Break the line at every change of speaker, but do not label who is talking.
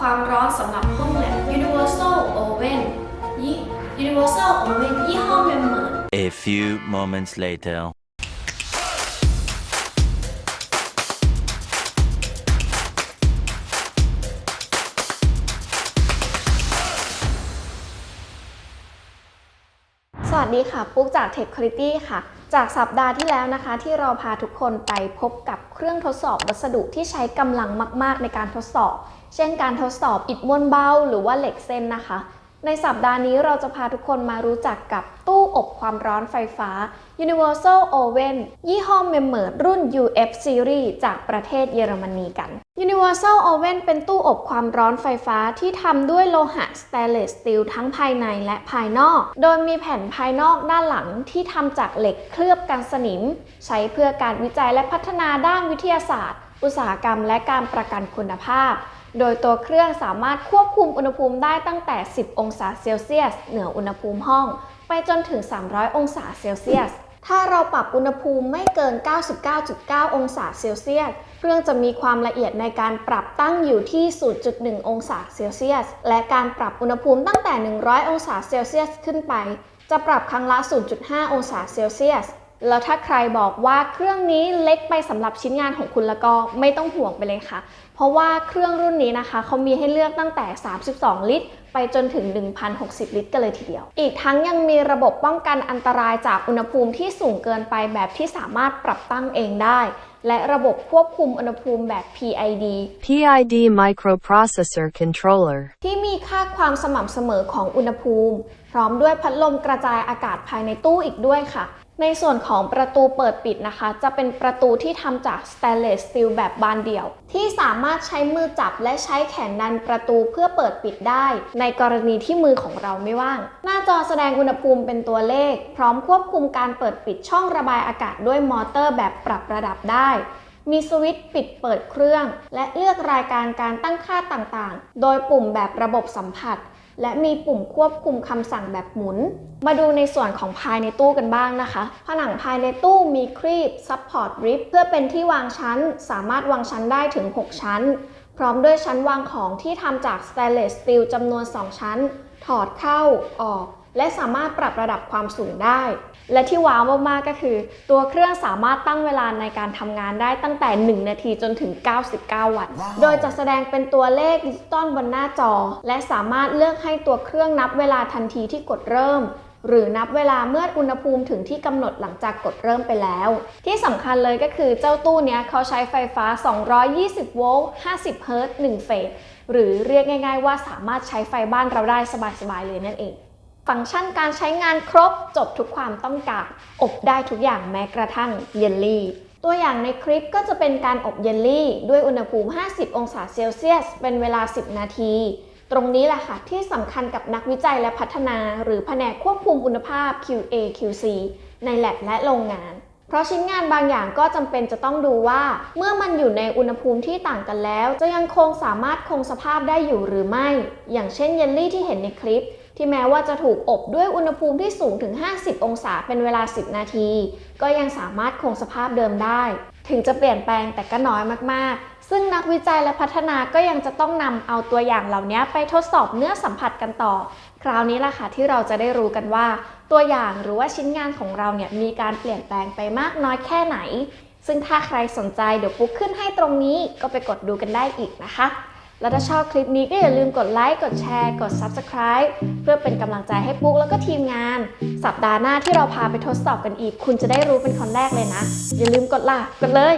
ความร้อนสำหรับห้องแลบ Universal Oven ยี่ Universal Oven ยี่ห้อเมมเมอร์
A few moments later.
สวัสดีค่ะ ปุ๊กจาก Tech Quality ค่ะ จากสัปดาห์ที่แล้วนะคะ ที่เราพาทุกคนไปพบกับเครื่องทดสอบวัสดุที่ใช้กำลังมาก ๆ ในการทดสอบ เช่นการทดสอบอิฐมวลเบาหรือว่าเหล็กเส้นนะคะ ในสัปดาห์นี้เราจะพาทุกคนมารู้จักกับตู้อบความร้อนไฟฟ้า Universal Oven ยี่ห้อ m e m m e r รุ่น UF Series จากประเทศเยอรมนีกัน Universal Oven เป็นตู้อบความร้อนไฟฟ้าที่ทำด้วยโลหะสเตนเลสสตีลทั้งภายในและภายนอก โดยมีแผ่นภายนอกด้านหลังที่ทำจากเหล็กเคลือบกันสนิม ใช้เพื่อการวิจัยและพัฒนาด้านวิทยาศาสตร์ อุตสาหกรรมและการประกันคุณภาพ โดยตัวเครื่องสามารถควบคุมอุณหภูมิได้ตั้งแต่ 10 องศาเซลเซียส เหนืออุณหภูมิห้อง ไปจนถึง 300 องศาเซลเซียส ถ้าเราปรับอุณหภูมิไม่เกิน 99.9 องศาเซลเซียส เครื่องจะมีความละเอียดในการปรับตั้งอยู่ที่ 0.1 องศาเซลเซียส และการปรับอุณหภูมิตั้งแต่ 100 องศาเซลเซียสขึ้นไป จะปรับครั้งละ 0.5 องศาเซลเซียส แล้วถ้าใครบอกว่าเครื่องนี้เล็กไปสำหรับชิ้นงานของคุณแล้วก็ไม่ต้องห่วงไปเลยค่ะ เพราะว่าเครื่องรุ่นนี้นะคะเขามีให้เลือกตั้งแต่ 32 ลิตร ไปจนถึง 1,060 ลิตรกันเลยทีเดียว อีกทั้งยังมีระบบป้องกันอันตรายจากอุณหภูมิที่สูงเกินไปแบบที่สามารถปรับตั้งเองได้ และระบบควบคุมอุณหภูมิแบบ PID
PID Microprocessor Controller
ที่มีค่าความสม่ำเสมอของอุณหภูมิ พร้อมด้วยพัดลมกระจายอากาศภายในตู้อีกด้วยค่ะ ในส่วนของประตูเปิดปิดนะคะ จะเป็นประตูที่ทำจากสเตนเลสสตีลแบบบานเดี่ยว ที่สามารถใช้มือจับและใช้แขนดันประตูเพื่อเปิดปิดได้ ในกรณีที่มือของเราไม่ว่าง หน้าจอแสดงอุณหภูมิเป็นตัวเลข พร้อมควบคุมการเปิดปิดช่องระบายอากาศด้วยมอเตอร์แบบปรับระดับได้ มีสวิตช์ปิดเปิดเครื่อง และเลือกรายการการตั้งค่าต่างๆ โดยปุ่มแบบระบบสัมผัส และมีปุ่มควบคุมคำสั่งแบบหมุน มาดูในส่วนของภายในตู้กันบ้างนะคะ ผนังภายในตู้มีครีบซับพอร์ตริบเพื่อเป็นที่วางชั้น สามารถวางชั้นได้ถึง 6 ชั้น พร้อมด้วยชั้นวางของที่ทำจากส t ต n เลสสตีลจำนวน 2 ชั้น ถอดเข้าออก และสามารถปรับระดับความสูงได้ และที่ว้าวมากๆก็คือ ตัวเครื่องสามารถตั้งเวลาในการทำงานได้ตั้งแต่ 1 นาทีจนถึง 99 วัตต์โดยจะแสดงเป็นตัวเลขดิจิตอลบนหน้าจอ และสามารถเลือกให้ตัวเครื่องนับเวลาทันทีที่กดเริ่มหรือนับเวลาเมื่ออุณหภูมิถึงที่กำหนดหลังจากกดเริ่มไปแล้ว ที่สำคัญเลยก็คือเจ้าตู้เนี้ยเขาใช้ไฟฟ้า 220 โวลต์ 50 เฮิรตซ์ 1 เฟส หรือเรียกง่ายๆว่าสามารถใช้ไฟบ้านเราได้สบายๆเลยนั่นเอง ฟังก์ชันการใช้งานครบจบทุกความต้องการ อบได้ทุกอย่างแม้กระทั่งเยลลี่ ตัวอย่างในคลิปก็จะเป็นการอบเยลลี่ ด้วยอุณหภูมิ 50 องศาเซลเซียส เป็นเวลา 10 นาที ตรงนี้แหละค่ะที่สำคัญกับนักวิจัยและพัฒนา หรือแผนกควบคุมคุณภาพ QA QC ในแลบและโรงงาน เพราะชิ้นงานบางอย่างก็จำเป็นจะต้องดูว่า เมื่อมันอยู่ในอุณหภูมิที่ต่างกันแล้ว จะยังคงสามารถคงสภาพได้อยู่หรือไม่ อย่างเช่นเยลลี่ที่เห็นในคลิป ที่แม้ว่าจะถูกอบด้วยอุณหภูมิที่สูงถึง 50 องศาเป็นเวลา 10 นาที ก็ยังสามารถคงสภาพเดิมได้ ถึงจะเปลี่ยนแปลงแต่ก็น้อยมากๆ ซึ่งนักวิจัยและพัฒนาก็ยังจะต้องนำเอาตัวอย่างเหล่านี้ไปทดสอบเนื้อสัมผัสกันต่อ คราวนี้ล่ะค่ะที่เราจะได้รู้กันว่า ตัวอย่างหรือว่าชิ้นงานของเราเนี่ยมีการเปลี่ยนแปลงไปมากน้อยแค่ไหน ซึ่งถ้าใครสนใจเดี๋ยวปุ๊กขึ้นให้ตรงนี้ก็ไปกดดูกันได้อีกนะคะ แล้วถ้าชอบคลิปนี้ก็อย่าลืมกดไลค์ กดแชร์ กด Subscribe เพื่อเป็นกำลังใจให้ปุ๊กแล้วก็ทีมงาน สัปดาห์หน้าที่เราพาไปทดสอบกันอีก คุณจะได้รู้เป็นคนแรกเลยนะ อย่าลืมกดล่ะ กดเลย